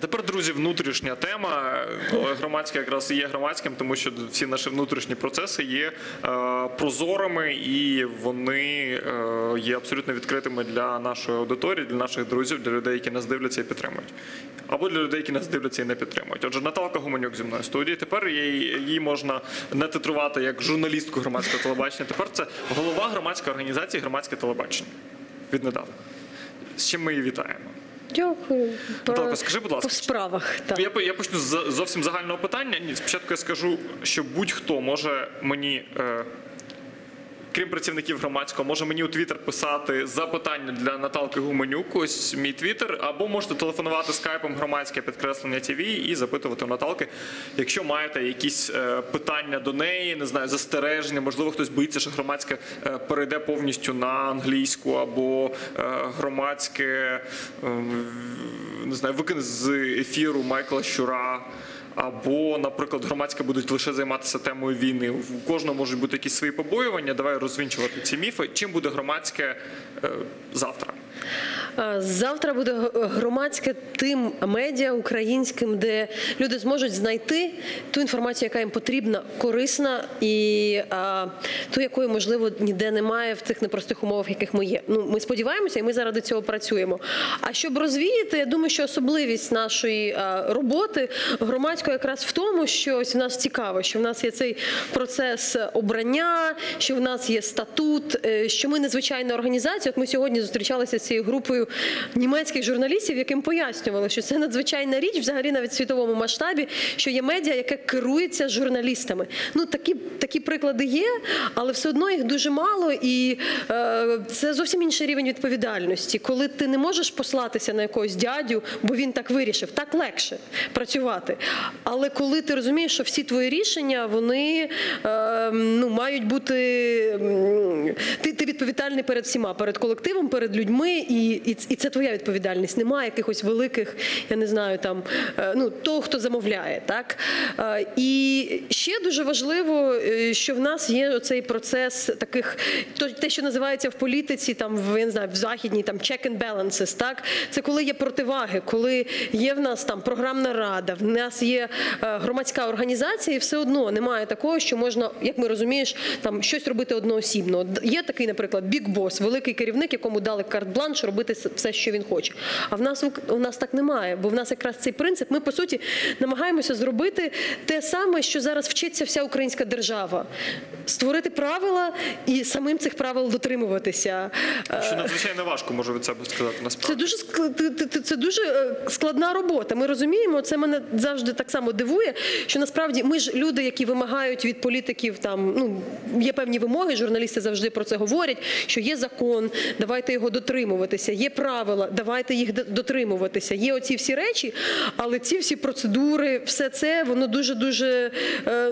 Тепер, друзі, внутрішня тема. Громадське якраз і є громадським, тому що всі наші внутрішні процеси є е, прозорими і вони е, є абсолютно відкритими для нашої аудиторії, для наших друзів, для людей, які нас дивляться і підтримують. Або для людей, які нас дивляться і не підтримують. Отже, Наталка Гуменюк зі мною студії. Тепер її, її можна не титрувати як журналістку громадського телебачення. Тепер це голова громадської організації громадське телебачення. Віднедавна. З чим ми її вітаємо. Дякую. Наталка, скажи, будь ласка, по справах. Так. Я, я почну з зовсім загального питання. Ні, спочатку я скажу, що будь-хто може мені, е, крім працівників громадського, може мені у Твіттер писати запитання для Наталки Гуменюк, ось мій Твіттер, або можете телефонувати скайпом громадське підкреслення ТВ і запитувати у Наталки, якщо маєте якісь е, питання до неї, не знаю, застереження, можливо, хтось боїться, що громадське е, перейде повністю на англійську або е, громадське. е, не знаю, викине з ефіру Майкла Щура. Або, наприклад, громадська будуть лише займатися темою війни. У кожного можуть бути якісь свої побоювання. Давай розвінчувати ці міфи. Чим буде громадське е, завтра? Завтра буде громадське тим медіа українським, де люди зможуть знайти ту інформацію, яка їм потрібна, корисна і а, ту, якої можливо ніде немає в цих непростих умовах, яких ми є. Ну ми сподіваємося, і ми заради цього працюємо. А щоб розвіяти, я думаю, що особливість нашої роботи громадської якраз в тому, що ось в нас цікаво, що в нас є цей процес обрання, що в нас є статут, е, що ми незвичайна організація. От ми сьогодні зустрічалися з цією групою німецьких журналістів, яким пояснювали, що це надзвичайна річ, взагалі навіть в світовому масштабі, що є медіа, яке керується журналістами. Ну такі, такі приклади є, але все одно їх дуже мало, і е, це зовсім інший рівень відповідальності, коли ти не можеш послатися на якогось дядю, бо він так вирішив, так легше працювати. Але коли ти розумієш, що всі твої рішення вони е, ну, мають бути ти, ти відповідальний перед всіма, перед колективом, перед людьми, і, і, і це твоя відповідальність. Немає якихось великих, я не знаю, там е, ну того, хто замовляє, так Е, і ще дуже важливо, е, що в нас є цей процес таких, то те, що називається в політиці, там в я не знаю, в західній там check and balances, так це коли є противаги, коли є в нас там програмна рада, в нас є громадська організація, і все одно немає такого, що можна, як ми розумієш, там щось робити одноосібно. Є такий, наприклад, бік бос, великий керівник, якому дали карт-бланш робити все, що він хоче. А в нас у нас так немає, бо в нас якраз цей принцип. Ми по суті намагаємося зробити те саме, що зараз вчиться вся українська держава: створити правила і самим цих правил дотримуватися. Е, Що надзвичайно важко можу від себе сказати це дуже це дуже е, складна робота. Ми розуміємо, це мене завжди так само дивує. Що насправді ми ж люди, які вимагають від політиків, там ну є певні вимоги. Журналісти завжди про це говорять. Що є закон, давайте його дотримуватися. Є правила, давайте їх дотримуватися. Є оці всі речі, але ці всі процедури, все це воно дуже дуже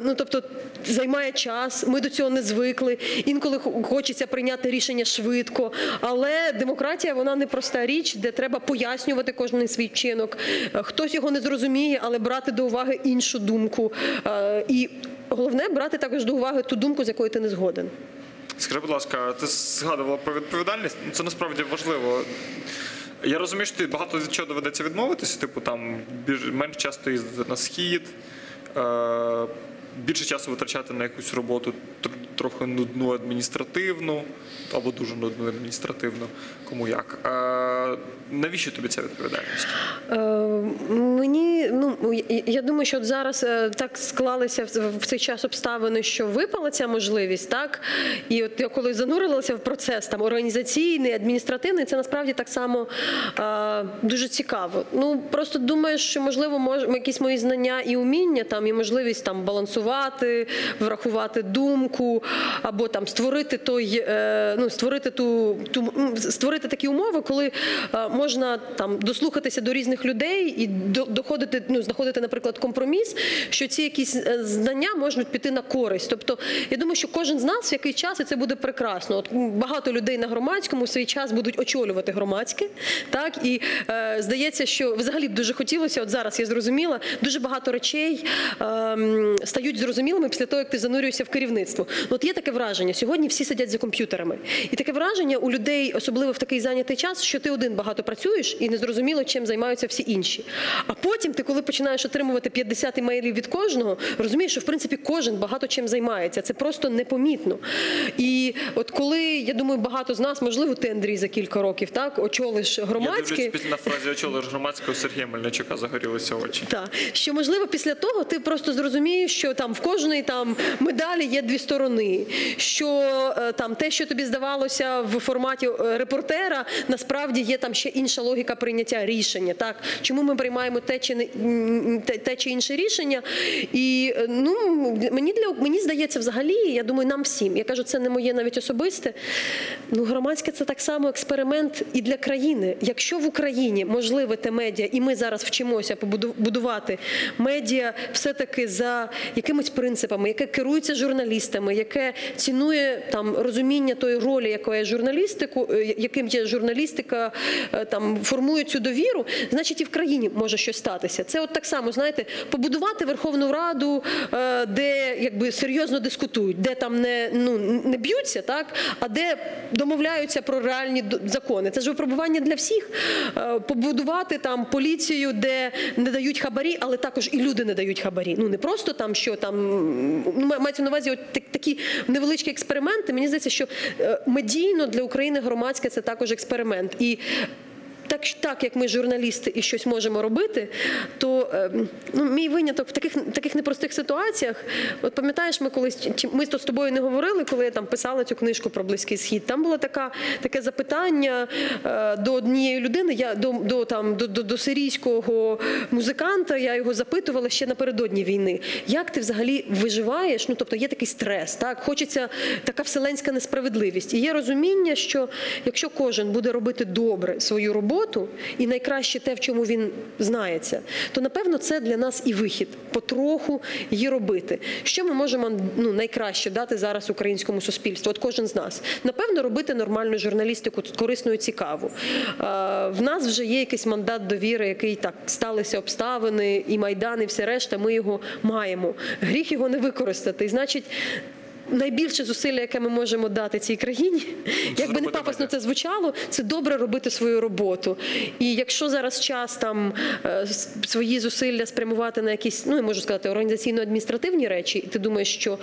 ну тобто займає час. Ми до цього не звикли. Інколи хочеться прийняти рішення швидко, але демократія вона не проста річ, де треба пояснювати кожен свій вчинок. Е, Хтось його не зрозуміє, але брати до уваги іншу думку. Е, І головне брати також до уваги ту думку, з якою ти не згоден. Скажи, будь ласка, ти згадувала про відповідальність. Ну, Це насправді важливо. Я розумію, що ти багато від чого доведеться відмовитися, типу там більш менш часто їздити на схід, е, більше часу витрачати на якусь роботу трохи нудну адміністративну або дуже нудну адміністративну, кому як. Навіщо тобі ця відповідальність? Е, Мені ну я- думаю, що от зараз е, так склалися в- цей час обставини, що випала ця можливість, так і от я коли занурилася в процес там організаційний, адміністративний, це насправді так само е, дуже цікаво. Ну просто думаю, що можливо мож, якісь мої знання і уміння там і можливість там балансувати, врахувати думку, або там створити той, ну створити ту, ту м, створити такі умови, коли е, можна там дослухатися до різних людей і доходити, ну знаходити, наприклад, компроміс, що ці якісь е, знання можуть піти на користь. Тобто, я думаю, що кожен з нас в який час і це буде прекрасно. От багато людей на громадському свій час будуть очолювати громадське, так і е, здається, що взагалі б дуже хотілося. От зараз я зрозуміла, дуже багато речей ем, стають зрозумілими після того, як ти занурюєшся в керівництво. Ну, От є таке враження. Сьогодні всі сидять за комп'ютерами, і таке враження у людей, особливо в такий зайнятий час, що ти один багато працюєш і незрозуміло, чим займаються всі інші. А потім ти, коли починаєш отримувати 50 імейлів від кожного, розумієш, що в принципі кожен багато чим займається. Це просто непомітно. І от коли я думаю, багато з нас, можливо, ти Андрій за кілька років, так очолиш Я громадське. дивлюсь на фразі очолиш громадського Сергія Мельничука загорілися очі. Так, що можливо після того ти просто зрозумієш, що там в кожної там медалі є дві сторони. Що е, там те, що тобі здавалося в форматі е, репортера, насправді є там ще інша логіка прийняття рішення. Так, чому ми приймаємо те чи не те, чи інше рішення? І е, ну мені для мені здається, взагалі, я думаю, нам всім. Я кажу, це не моє навіть особисте. Ну, громадське це так само експеримент і для країни. Якщо в Україні можливе те медіа, і ми зараз вчимося побуду- будувати медіа все-таки за якимись принципами, яке керується журналістами, яке цінує там розуміння тої ролі, якою журналістику, е, яким є журналістика, е, там формує цю довіру, значить і в країні може щось статися. Це от так само, знаєте, побудувати Верховну Раду, е, де якби серйозно дискутують, де там не ну не б'ються, так а де домовляються про реальні закони. Це ж випробування для всіх. Е, Побудувати там поліцію, де не дають хабарі, але також і люди не дають хабарі. Ну не просто там, що там ну, мається на увазі, от такі невеличкі експерименти. Мені здається, що медійно для України громадське це також експеримент. І так, так як ми журналісти і щось можемо робити, то е, ну, мій виняток в таких, таких непростих ситуаціях. От пам'ятаєш, ми колись ми то з тобою не говорили, коли я там писала цю книжку про близький схід. Там було така таке запитання е, до однієї людини. Я до, до там до, до, до сирійського музиканта. Я його запитувала ще напередодні війни. Як ти взагалі виживаєш? Ну тобто є такий стрес, так хочеться така вселенська несправедливість. І є розуміння, що якщо кожен буде робити добре свою роботу і найкраще те, в чому він знається, то напевно це для нас і вихід потроху її робити. Що ми можемо ну найкраще дати зараз українському суспільству? От кожен з нас напевно робити нормальну журналістику корисну і цікаву. Е, В нас вже є якийсь мандат довіри, який так сталися обставини, і майдан, і все решта. Ми його маємо. Гріх його не використати. І значить. Найбільше зусилля, яке ми можемо дати цій країні, якби не пафосно це звучало, це добре робити свою роботу. І якщо зараз час там е, свої зусилля спрямувати на якісь, ну я можу сказати, організаційно-адміністративні речі, і ти думаєш, що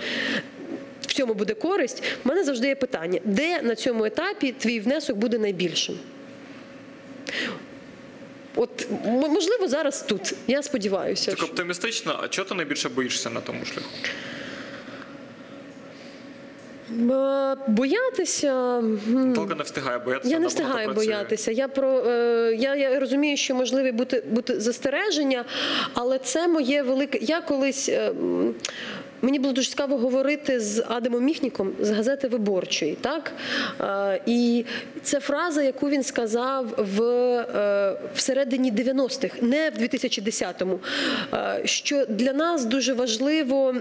в цьому буде користь, в мене завжди є питання, де на цьому етапі твій внесок буде найбільшим? От можливо зараз тут. Я сподіваюся. Так оптимістично, а чого ти найбільше боїшся на тому шляху? Е, Боятися. Толка не встигає боятися. Я не встигаю боятися. Я про е, я, я розумію, що можливі бути бути застереження, але це моє велике. Я колись. е, Мені було дуже цікаво говорити з Адамом Міхніком з газети Виборчої, так і це фраза, яку він сказав в всередині 90-х, не в 2010-му, е, що для нас дуже важливо.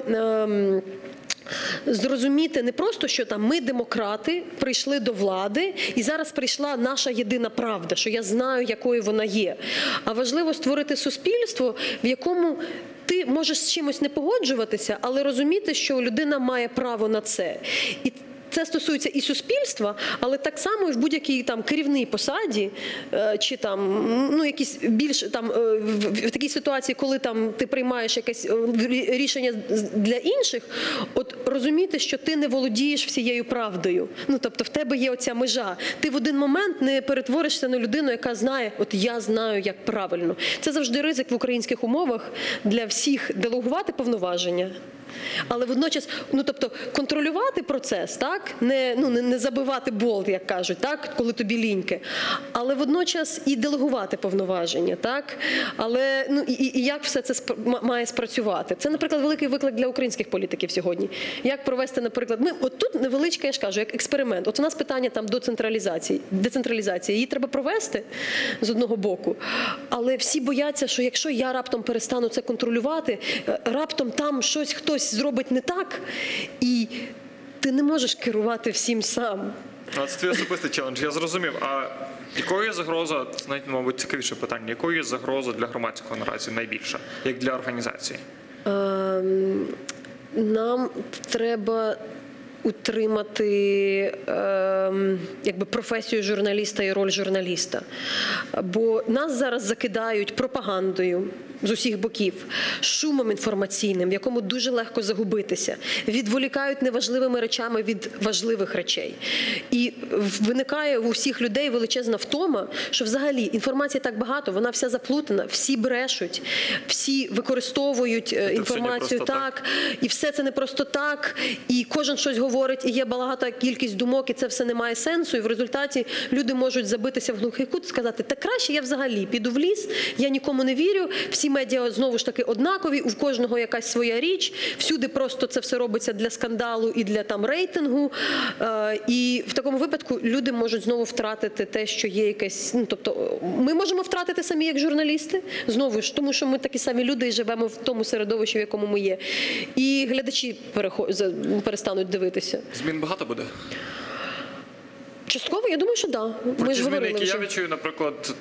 Зрозуміти не просто, що там ми демократи прийшли до влади, і зараз прийшла наша єдина правда, що я знаю, якою вона є. А важливо створити суспільство, в якому ти можеш з чимось не погоджуватися, але розуміти, що людина має право на це. І це стосується і суспільства, але так само в будь-якій там керівній посаді, е, чи там ну якісь більш там е, в, такій ситуації, коли там ти приймаєш якесь е, рішення для інших, от розуміти, що ти не володієш всією правдою. Ну тобто, в тебе є оця межа. Ти в один момент не перетворишся на людину, яка знає, от я знаю, як правильно. Це завжди ризик в українських умовах для всіх делегувати повноваження. Але водночас, ну тобто, контролювати процес, так не ну не, не забивати болт, як кажуть, так коли тобі ліньки, але водночас і делегувати повноваження, так але ну і, і як все це ма- має спрацювати? Це, наприклад, великий виклик для українських політиків сьогодні. Як провести, наприклад, ми от тут невеличка, я ж кажу, як експеримент. От у нас питання там до централізації, децентралізації. Її треба провести з одного боку, але всі бояться, що якщо я раптом перестану це контролювати, е, раптом там щось хтось зробить не так, і ти не можеш керувати всім сам. А це твій особистий челендж, я зрозумів. А якою є загроза, це навіть, мабуть, цікавіше питання, якою є загроза для громадського наразі найбільша, як для організації? Ем, Нам треба утримати ем, якби професію журналіста і роль журналіста. Бо нас зараз закидають пропагандою з усіх боків, шумом інформаційним, в якому дуже легко загубитися, відволікають неважливими речами від важливих речей. І виникає у всіх людей величезна втома, що взагалі інформації так багато, вона вся заплутана, всі брешуть, всі використовують е, інформацію просто так, і все це не просто так, і кожен щось говорить, і є багата кількість думок, і це все не має сенсу. І в результаті люди можуть забитися в глухий кут і сказати, та краще я взагалі піду в ліс, я нікому не вірю. Всі медіа знову ж таки однакові, у кожного якась своя річ. Всюди просто це все робиться для скандалу і для там рейтингу. Е, І в такому випадку люди можуть знову втратити те, що є якесь. Ну тобто, ми можемо втратити самі як журналісти, знову ж тому, що ми такі самі люди і живемо в тому середовищі, в якому ми є. І глядачі перестануть дивитися. Змін багато буде. Частково, я думаю, що да. Ми ж зміни, говорили які вже. я відчую, наприклад,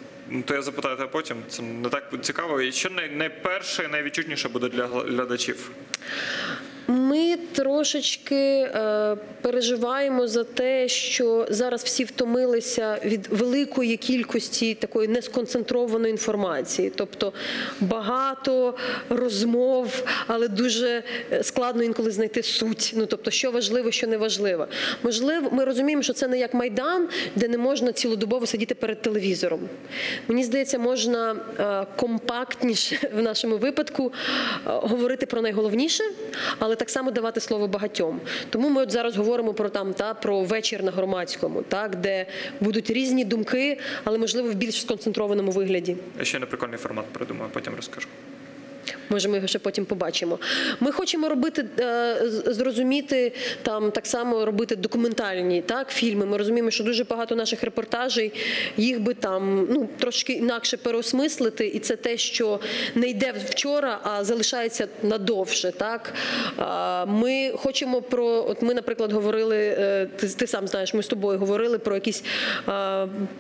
то я запитаю тебе потім. Це не так цікаво. І що найперше, найвідчутніше буде для глядачів? Ми трошечки е, переживаємо за те, що зараз всі втомилися від великої кількості такої несконцентрованої інформації, тобто багато розмов, але дуже е, складно інколи знайти суть. Ну тобто, що важливо, що не важливо. Можливо, ми розуміємо, що це не як майдан, де не можна цілодобово сидіти перед телевізором. Мені здається, можна е, компактніше в нашому випадку говорити про найголовніше, але так само давати слово багатьом. Тому ми от зараз говоримо про там та про вечір на громадському, так де будуть різні думки, але можливо в більш сконцентрованому вигляді. Я ще не прикольний формат придумаю, потім розкажу. Може, ми його ще потім побачимо. Ми хочемо робити е, зрозуміти там так само робити документальні так фільми. Ми розуміємо, що дуже багато наших репортажей їх би там ну трошки інакше переосмислити, і це те, що не йде вчора, а залишається надовше. Так ми хочемо про от ми, наприклад, говорили. е, Ти, ти сам знаєш, ми з тобою говорили про якісь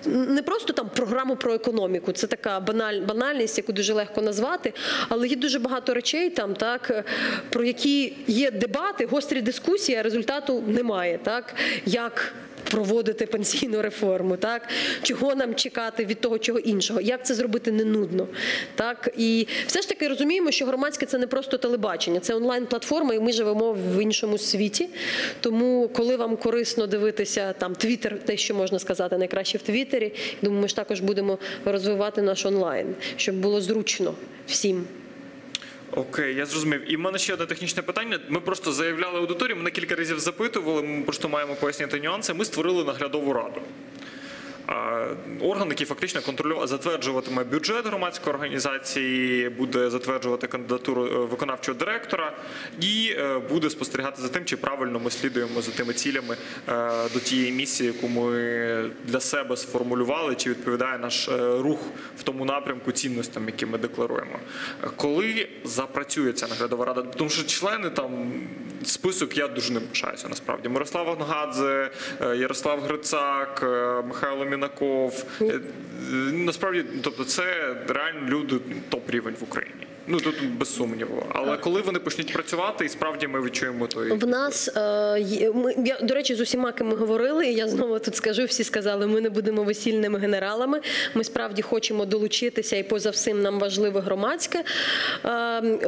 не просто там програму про економіку. Це така баналь, банальність, яку дуже легко назвати, але є дуже багато речей там, так про які є дебати, гострі дискусії, а результату немає. Так як проводити пенсійну реформу, так чого нам чекати від того, чого іншого, як це зробити не нудно, так і все ж таки розуміємо, що громадське це не просто телебачення, це онлайн-платформа, і ми живемо в іншому світі. Тому, коли вам корисно дивитися там Твіттер, те, що можна сказати найкраще в Твіттері, думаю, ми ж також будемо розвивати наш онлайн, щоб було зручно всім. Окей, я зрозумів. І в мене ще одне технічне питання. Ми просто заявляли аудиторію, мене кілька разів запитували, ми просто маємо пояснити нюанси. Ми створили наглядову раду. Орган, який фактично контролює, затверджуватиме бюджет громадської організації, буде затверджувати кандидатуру е, виконавчого директора і е, буде спостерігати за тим, чи правильно ми слідуємо за тими цілями е, до тієї місії, яку ми для себе сформулювали, чи відповідає наш рух в тому напрямку цінностям, які ми декларуємо. Коли запрацює ця наглядова рада, тому що члени там список я дуже не пишаюся насправді. Мирослав Ангадзе, Ярослав Грицак, е, Михайло Мінаков. Е, Насправді, тобто, це реально люди топ рівень в Україні. Ну тут без сумніву. Але коли вони почнуть працювати, і справді ми відчуємо той В нас е, ми я до речі з усіма ким ми говорили. і Я знову тут скажу. Всі сказали, ми не будемо весільними генералами. Ми справді хочемо долучитися, і поза всім нам важливе громадське. Е,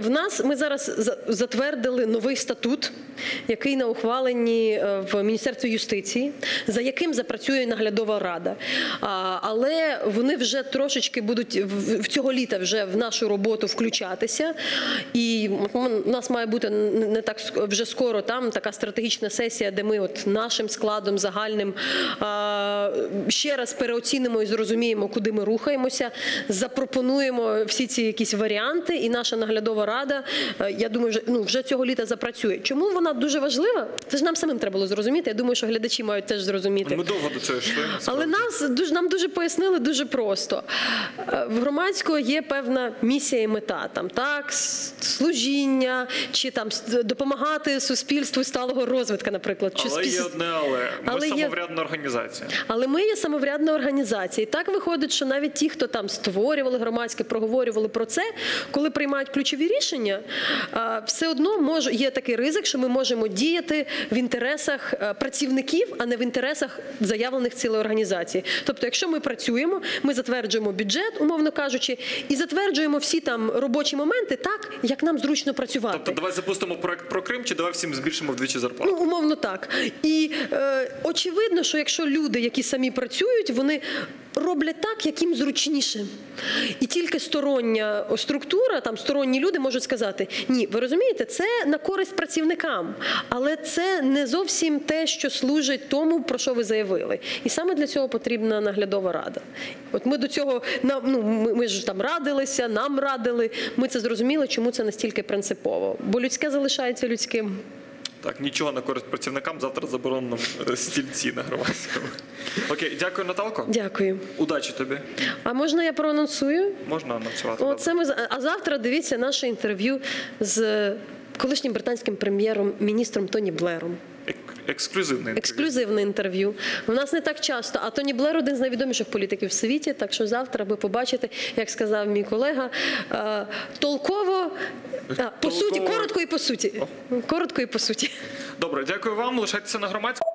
В нас ми зараз затвердили новий статут, який на ухваленні е, в Міністерстві юстиції, за яким запрацює наглядова рада. А, Але вони вже трошечки будуть в в цього літа вже в нашу роботу включатися. І у нас має бути не не так вже скоро там така стратегічна сесія, де ми от нашим складом загальним ще раз переоцінимо і зрозуміємо, куди ми рухаємося, запропонуємо всі ці якісь варіанти, і наша наглядова рада, е, я думаю, вже ну вже цього літа запрацює. Чому вона дуже важлива? Це ж нам самим треба було зрозуміти. Я думаю, що глядачі мають теж зрозуміти. ми довго до цього йшли. Але нас дуже нам дуже пояснили дуже просто. Е, В громадського є певна місія і мета. Там так служіння, чи там допомагати суспільству сталого розвитку, наприклад, чи Але є одне але. Ми Але є- самоврядна організація. але ми є самоврядна організація. І так виходить, що навіть ті, хто там створювали громадське, проговорювали про це, коли приймають ключові рішення, все одно може є такий ризик, що ми можемо діяти в інтересах е, працівників, а не в інтересах заявлених цілої організації. Тобто, якщо ми працюємо, ми затверджуємо бюджет, умовно кажучи, і затверджуємо всі там робочі моменти так, як нам зручно працювати. Тобто, давай запустимо проект про Крим, чи давай всім збільшимо вдвічі зарплату. Ну, умовно так. І е, очевидно, що якщо люди, які самі працюють, вони роблять так, як їм зручніше. І тільки стороння структура, там сторонні люди можуть сказати: ні, ви розумієте, це на користь працівникам, але це не зовсім те, що служить тому, про що ви заявили. І саме для цього потрібна наглядова рада. От ми до цього нам, ну, ми, ми ж там радилися, нам радили. Ми це зрозуміли, чому це настільки принципово. Бо людське залишається людським. Так, нічого на користь працівникам, завтра заборонено е, стільці на громадському. Окей, дякую, Наталко. Дякую. Удачі тобі. А можна я проанонсую? Можна анонсувати. О, це ми а завтра дивіться наше інтерв'ю з колишнім британським прем'єром міністром Тоні Блером. Ек- ексклюзивне інтерв'ю. Ексклюзивне інтерв'ю. У нас не так часто. А Тоні Блер один з найвідоміших політиків в світі. Так що завтра ви побачите, як сказав мій колега, е, толково, по суті, коротко і по суті. Коротко і по суті. Добре, дякую вам. Лишайтеся на громадському.